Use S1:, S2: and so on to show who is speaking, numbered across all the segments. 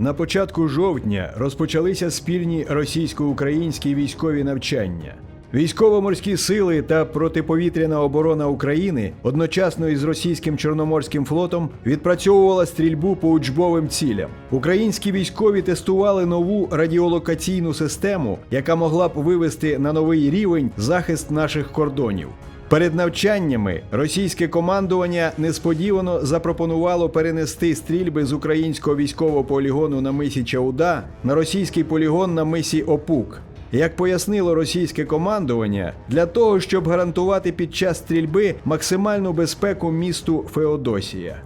S1: На початку жовтня розпочалися спільні російсько-українські військові навчання. Військово-морські сили та протиповітряна оборона України одночасно із російським чорноморським флотом відпрацьовувала стрільбу по учбовим цілям. Українські військові тестували нову радіолокаційну систему, яка могла б вивести на новий рівень захист наших кордонів. Перед навчаннями російське командування несподівано запропонувало перенести стрільби з українського військового полігону на мисі Чауда на російський полігон на мисі Опук. Як пояснило російське командування, для того, щоб гарантувати під час стрільби максимальну безпеку місту Феодосія.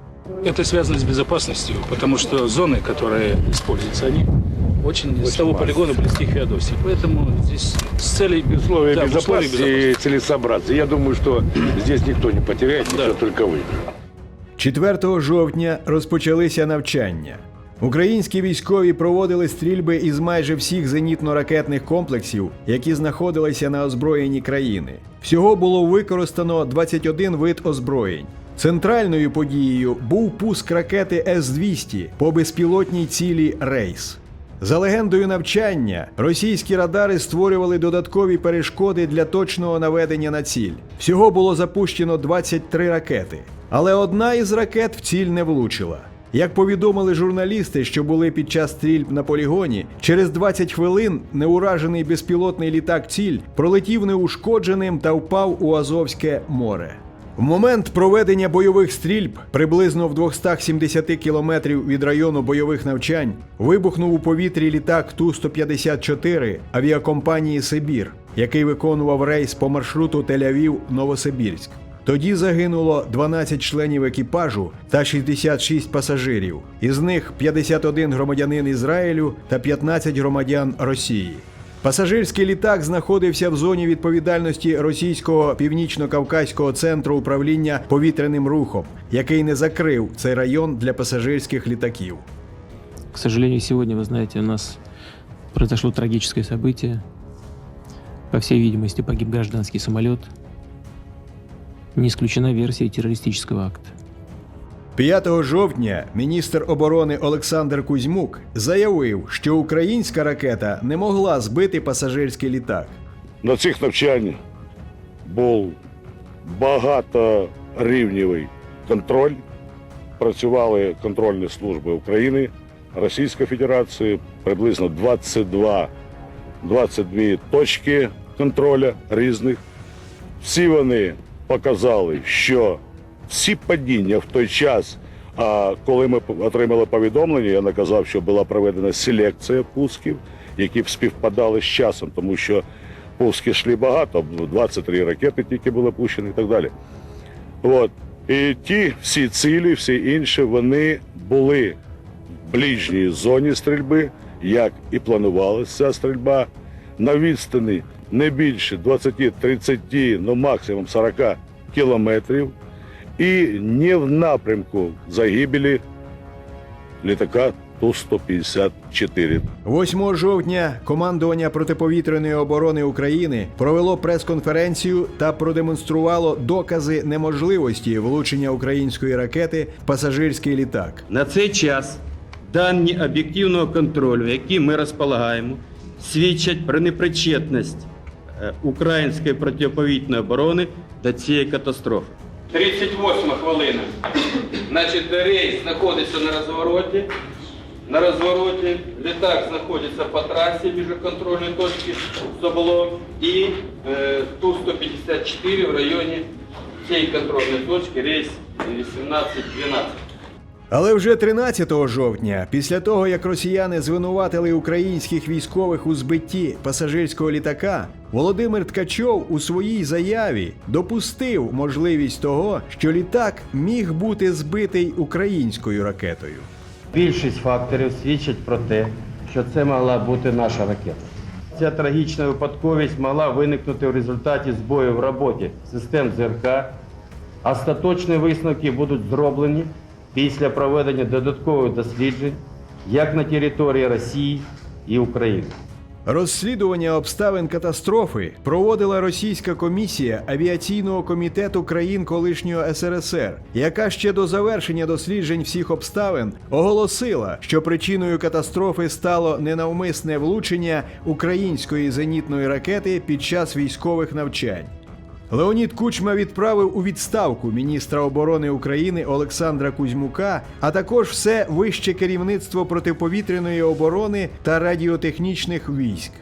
S2: Это связано с безопасностью, потому что зоны, которые используются, они очень, с того полигона близки к Феодосии. Поэтому здесь с целей
S3: условия
S2: да, условиях
S3: безопасности и целесообразности. Я думаю, что здесь никто не потеряет,
S2: Да.
S3: никто только выиграет.
S1: 4 жовтня розпочалися навчання. Українські військові проводили стрільби із майже всіх зенітно-ракетних комплексів, які знаходилися на озброєнні країни. Всього було використано 21 вид озброєнь. Центральною подією був пуск ракети С-200 по безпілотній цілі Рейс. За легендою навчання, російські радари створювали додаткові перешкоди для точного наведення на ціль. Всього було запущено 23 ракети, але одна із ракет в ціль не влучила. Як повідомили журналісти, що були під час стрільб на полігоні, через 20 хвилин неуражений безпілотний літак ціль пролетів неушкодженим та впав у Азовське море. В момент проведення бойових стрільб, приблизно в 270 кілометрів від району бойових навчань, вибухнув у повітрі літак Ту-154 авіакомпанії Сибір, який виконував рейс по маршруту Тель-Авів-Новосибірськ. Тоді загинуло 12 членів екіпажу та 66 пасажирів, із них 51 громадянин Ізраїлю та 15 громадян Росії. Пасажирський літак знаходився в зоні відповідальності російського північно-кавказького центру управління повітряним рухом, який не закрив цей район для пасажирських літаків.
S4: К сожалению, сегодня, вы знаете, у нас произошло трагическое событие. По всей видимости, погиб гражданский самолет. Не исключена версия террористического акта.
S1: 5 жовтня міністр оборони Олександр Кузьмук заявив, що українська ракета не могла збити пасажирський літак.
S3: На цих навчаннях був багаторівневий контроль. Працювали контрольні служби України, Російської Федерації, приблизно 22, 22 точки контроля різних. Всі вони показали, що всі падіння в той час, а коли ми отримали повідомлення, я наказав, що була проведена селекція пусків, які співпадали з часом, тому що пуски йшли багато, 23 ракети тільки були пущені і так далі. От. І ті всі цілі, всі інші, вони були в ближній зоні стрільби, як і планувалася ця стрільба, на відстані не більше 20-30, ну максимум 40 кілометрів, і не в напрямку загибелі літака Ту-154.
S1: 8 жовтня командування протиповітряної оборони України провело прес-конференцію та продемонструвало докази неможливості влучення української ракети в пасажирський літак.
S5: На цей час дані об'єктивного контролю, які ми розполагаємо, свідчать про непричетність е, української протиповітряної оборони до цієї катастрофи. 38 хвилина. Значить, рейс знаходиться на розвороті. На розвороті літак знаходиться по трасі міжконтрольної точки, Соболо і е, Ту-154 в районі цієї контрольної точки, рейс 18-12.
S1: Але вже 13 жовтня, після того як росіяни звинуватили українських військових у збитті пасажирського літака, Володимир Ткачов у своїй заяві допустив можливість того, що літак міг бути збитий українською ракетою.
S5: Більшість факторів свідчить про те, що це могла бути наша ракета. Ця трагічна випадковість могла виникнути в результаті збою в роботі систем ЗРК. Остаточні висновки будуть зроблені після проведення додаткових досліджень як на території Росії і України.
S1: Розслідування обставин катастрофи проводила російська комісія авіаційного комітету країн колишнього СРСР, яка ще до завершення досліджень всіх обставин оголосила, що причиною катастрофи стало ненавмисне влучення української зенітної ракети під час військових навчань. Леонід Кучма відправив у відставку міністра оборони України Олександра Кузьмука, а також все вище керівництво протиповітряної оборони та радіотехнічних військ.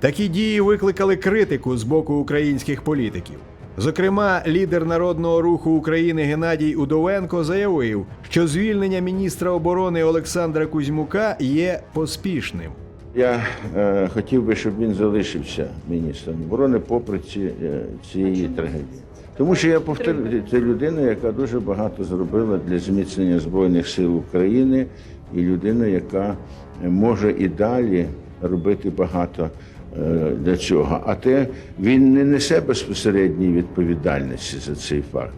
S1: Такі дії викликали критику з боку українських політиків. Зокрема, лідер народного руху України Геннадій Удовенко заявив, що звільнення міністра оборони Олександра Кузьмука є поспішним.
S6: Я е, хотів би, щоб він залишився міністром оборони попри ці, е, цієї трагедії. Тому що я повторюю, це людина, яка дуже багато зробила для зміцнення Збройних сил України, і людина, яка може і далі робити багато е, для цього. А те він не несе безпосередньої відповідальності за цей факт.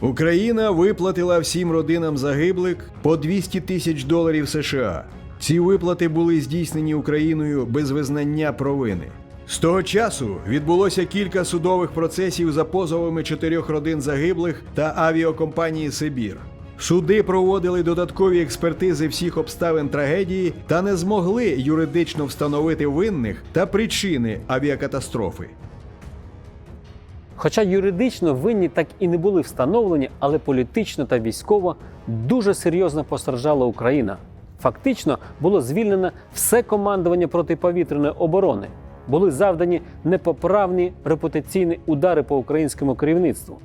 S1: Україна виплатила всім родинам загиблих по 200 тисяч доларів США. Ці виплати були здійснені Україною без визнання провини. З того часу відбулося кілька судових процесів за позовами чотирьох родин загиблих та авіакомпанії Сибір. Суди проводили додаткові експертизи всіх обставин трагедії та не змогли юридично встановити винних та причини авіакатастрофи.
S7: Хоча юридично винні так і не були встановлені, але політично та військово дуже серйозно постраждала Україна. Фактично було звільнено все командування протиповітряної оборони. Були завдані непоправні репутаційні удари по українському керівництву.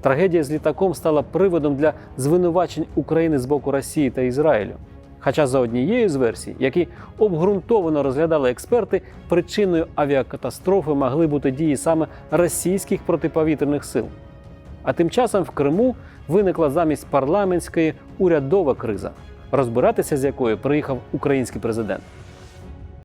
S7: Трагедія з літаком стала приводом для звинувачень України з боку Росії та Ізраїлю. Хоча за однією з версій, які обґрунтовано розглядали експерти, причиною авіакатастрофи могли бути дії саме російських протиповітряних сил. А тим часом в Криму виникла замість парламентської урядова криза, розбиратися з якою приїхав український президент.